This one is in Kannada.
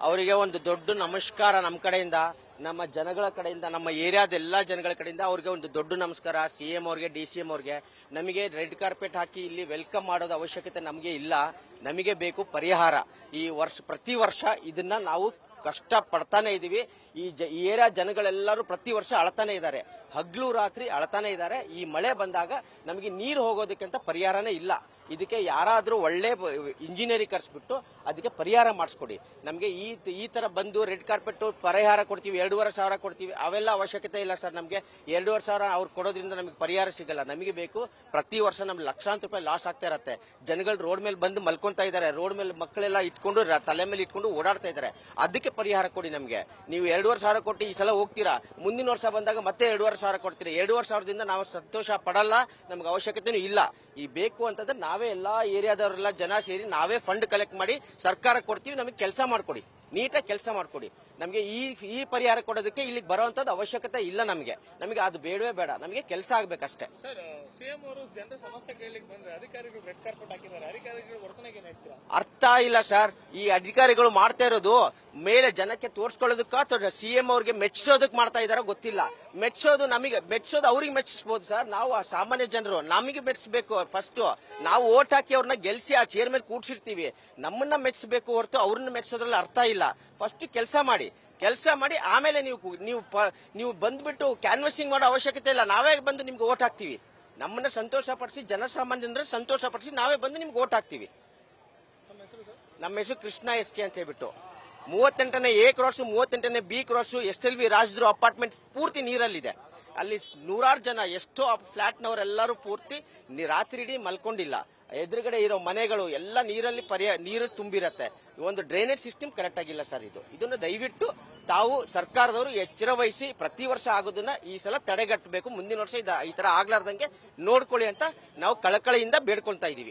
ಅವರಿಗೆ ಒಂದು ದೊಡ್ಡ ನಮಸ್ಕಾರ ನಮ್ಮ ಕಡೆಯಿಂದ, ನಮ್ಮ ಜನಗಳ ಕಡೆಯಿಂದ, ನಮ್ಮ ಏರಿಯಾದ ಎಲ್ಲಾ ಜನಗಳ ಕಡೆಯಿಂದ ಅವ್ರಿಗೆ ಒಂದು ದೊಡ್ಡ ನಮಸ್ಕಾರ. ಸಿ ಎಂ ಅವ್ರಿಗೆ, ಡಿ ಸಿ ಎಂ ಅವ್ರಿಗೆ. ನಮಗೆ ರೆಡ್ ಕಾರ್ಪೆಟ್ ಹಾಕಿ ಇಲ್ಲಿ ವೆಲ್ಕಮ್ ಮಾಡೋದು ಅವಶ್ಯಕತೆ ನಮಗೆ ಇಲ್ಲ. ನಮಗೆ ಬೇಕು ಪರಿಹಾರ. ಈ ವರ್ಷ, ಪ್ರತಿ ವರ್ಷ ಇದನ್ನ ನಾವು ಕಷ್ಟ ಪಡ್ತಾನೆ ಇದೀವಿ. ಈ ಜ, ಈ ಏರಿಯಾ ಜನಗಳೆಲ್ಲರೂ ಪ್ರತಿ ವರ್ಷ ಅಳತಾನೆ ಇದ್ದಾರೆ. ಹಗ್ಲು ರಾತ್ರಿ ಅಳತಾನೆ ಇದ್ದಾರೆ. ಈ ಮಳೆ ಬಂದಾಗ ನಮಗೆ ನೀರು ಹೋಗೋದಕ್ಕಿಂತ ಪರಿಹಾರನೇ ಇಲ್ಲ. ಇದಕ್ಕೆ ಯಾರಾದರೂ ಒಳ್ಳೆ ಇಂಜಿನಿಯರಿಂಗ್ ಕರ್ಸ್ಬಿಟ್ಟು ಅದಕ್ಕೆ ಪರಿಹಾರ ಮಾಡಿಸ್ಕೊಡಿ. ನಮಗೆ ಈ ಈ ತರ ಬಂದು ರೆಡ್ ಕಾರ್ಪೆಟ್ ಪರಿಹಾರ ಕೊಡ್ತೀವಿ, ಎರಡೂವರೆ ಸಾವಿರ ಕೊಡ್ತೀವಿ, ಅವೆಲ್ಲ ಅವಶ್ಯಕತೆ ಇಲ್ಲ ಸರ್ ನಮಗೆ. ಎರಡೂವರೆ ಸಾವಿರ ಅವ್ರು ಕೊಡೋದ್ರಿಂದ ನಮಗೆ ಪರಿಹಾರ ಸಿಗಲ್ಲ. ನಮಗೆ ಬೇಕು ಪ್ರತಿ ವರ್ಷ ನಮ್ಗೆ ಲಕ್ಷಾಂತರ ರೂಪಾಯಿ ಲಾಸ್ ಆಗ್ತಾ ಇರತ್ತೆ. ಜನಗಳು ರೋಡ್ ಮೇಲೆ ಬಂದು ಮಲ್ಕೊಂತಾ ಇದ್ದಾರೆ ರೋಡ್ ಮೇಲೆ ಮಕ್ಕಳೆಲ್ಲ ಇಟ್ಕೊಂಡು ತಲೆ ಮೇಲೆ ಇಟ್ಕೊಂಡು ಓಡಾಡ್ತಾ ಇದ್ದಾರೆ ಅದಕ್ಕೆ ಪರಿಹಾರ ಕೊಡಿ ನಮಗೆ. ನೀವು ಎರಡೂವರೆ ಸಾವಿರ ಕೊಟ್ಟು ಈ ಸಲ ಹೋಗ್ತೀರಾ? ಮುಂದಿನ ವರ್ಷ ಬಂದಾಗ ಮತ್ತೆ ಎರಡೂವರೆ ಸಾವಿರ ಕೊಡ್ತೀರಾ? ಎರಡೂವರೆ ಸಾವಿರದಿಂದ ನಾವು ಸಂತೋಷ ಪಡಲ್ಲ. ನಮ್ಗೆ ಅವಶ್ಯಕತೆನೂ ಇಲ್ಲ. ಈ ಬೇಕು ಅಂತಂದ್ರೆ ನಾವೇ ಎಲ್ಲಾ ಏರಿಯಾದವರೆಲ್ಲ ಜನ ಸೇರಿ ನಾವೇ ಫಂಡ್ ಕಲೆಕ್ಟ್ ಮಾಡಿ ಸರ್ಕಾರ ಕೊಡ್ತೀವಿ ನಮಗೆ ಕೆಲಸ ಮಾಡ್ಕೊಡಿ. ನೀಟಾಗಿ ಕೆಲಸ ಮಾಡ್ಕೊಡಿ. ನಮಗೆ ಈ ಈ ಪರಿಹಾರ ಕೊಡೋದಕ್ಕೆ ಇಲ್ಲಿಗೆ ಬರುವಂತದ್ದು ಅವಶ್ಯಕತೆ ಇಲ್ಲ ನಮಗೆ. ನಮಗೆ ಅದು ಬೇಡವೇ ಬೇಡ. ನಮಗೆ ಕೆಲಸ ಆಗ್ಬೇಕಷ್ಟೇ. ಅರ್ಥ ಇಲ್ಲ ಸರ್ ಈ ಅಧಿಕಾರಿಗಳು ಮಾಡ್ತಾ ಇರೋದು ಮೇಲೆ ಜನಕ್ಕೆ ತೋರ್ಸ್ಕೊಳ್ಳೋದಕ್ಕ ಅಥವಾ ಸಿಎಂ ಅವ್ರಿಗೆ ಮೆಚ್ಚಿಸೋದಕ್ಕೆ ಮಾಡ್ತಾ ಇದಾರೋ ಗೊತ್ತಿಲ್ಲ. ಮೆಚ್ಚೋದು ನಮಗೆ ಮೆಚ್ಚೋದು ಅವ್ರಿಗೆ ಮೆಚ್ಚಿಸಬಹುದು ಸರ್. ನಾವು ಆ ಸಾಮಾನ್ಯ ಜನರು, ನಮಗೆ ಮೆಚ್ಚಿಸಬೇಕು ಫಸ್ಟ್ ನಾವು ಓಟ್ ಹಾಕಿ ಅವ್ರನ್ನ ಗೆಲ್ಸಿ ಆ ಚೇರ್ ಮೇಲೆ ಕೂಡ್ಸಿರ್ತೀವಿ. ನಮ್ಮನ್ನ ಮೆಚ್ಚಿಸ್ಬೇಕು ಹೊರತು ಅವ್ರನ್ನ ಮೆಚ್ಚಿಸೋದ್ರಲ್ಲಿ ಅರ್ಥ ಇಲ್ಲ. ಫಸ್ಟ್ ಕೆಲಸ ಮಾಡಿ ಕೆಲಸ ಮಾಡಿ ಆಮೇಲೆ ನೀವು ನೀವು ನೀವು ಬಂದ್ಬಿಟ್ಟು ಕ್ಯಾನ್ವಸಿಂಗ್ ಮಾಡೋ ಅವಶ್ಯಕತೆ ಇಲ್ಲ. ನಾವೇ ಬಂದು ನಿಮ್ಗೆ ಓಟ್ ಹಾಕ್ತೀವಿ. ನಮ್ಮನ್ನ ಸಂತೋಷ ಪಡಿಸಿ ಜನಸಾಮಾನ್ಯರ ಸಂತೋಷ ಪಡಿಸಿ ನಾವೇ ಬಂದು ನಿಮ್ಗೆ ಓಟ್ ಹಾಕ್ತೀವಿ. ನಮ್ಮ ಹೆಸರು ಕೃಷ್ಣ ಎಸ್ ಕೆ ಅಂತ ಹೇಳ್ಬಿಟ್ಟು. ಮೂವತ್ತೆಂಟನೇ A cross, ಮೂವತ್ತೆಂಟನೇ B cross, S L V ರಾಜದ್ರು apartment ಪೂರ್ತಿ ನೀರಲ್ಲಿದೆ. ಅಲ್ಲಿ ನೂರಾರು ಜನ, ಎಷ್ಟೋ ಫ್ಲಾಟ್ನವರೆಲ್ಲರೂ ಪೂರ್ತಿ ರಾತ್ರಿ ಇಡೀ ಮಲ್ಕೊಂಡಿಲ್ಲ. ಎದುರುಗಡೆ ಇರೋ ಮನೆಗಳು ಎಲ್ಲ ನೀರಲ್ಲಿ ಪರ್ಯ, ನೀರು ತುಂಬಿರತ್ತೆ. ಒಂದು ಡ್ರೈನೇಜ್ ಸಿಸ್ಟಮ್ ಕರೆಕ್ಟ್ ಆಗಿಲ್ಲ ಸರ್ ಇದು. ಇದನ್ನು ದಯವಿಟ್ಟು ತಾವು ಸರ್ಕಾರದವರು ಎಚ್ಚರ ವಹಿಸಿ ಪ್ರತಿ ವರ್ಷ ಆಗೋದನ್ನ ಈ ಸಲ ತಡೆಗಟ್ಟಬೇಕು. ಮುಂದಿನ ವರ್ಷ ಈ ತರ ಆಗ್ಲಾರ್ದಂಗೆ ನೋಡ್ಕೊಳ್ಳಿ ಅಂತ ನಾವು ಕಳಕಳಿಯಿಂದ ಬೇಡ್ಕೊಳ್ತಾ ಇದೀವಿ.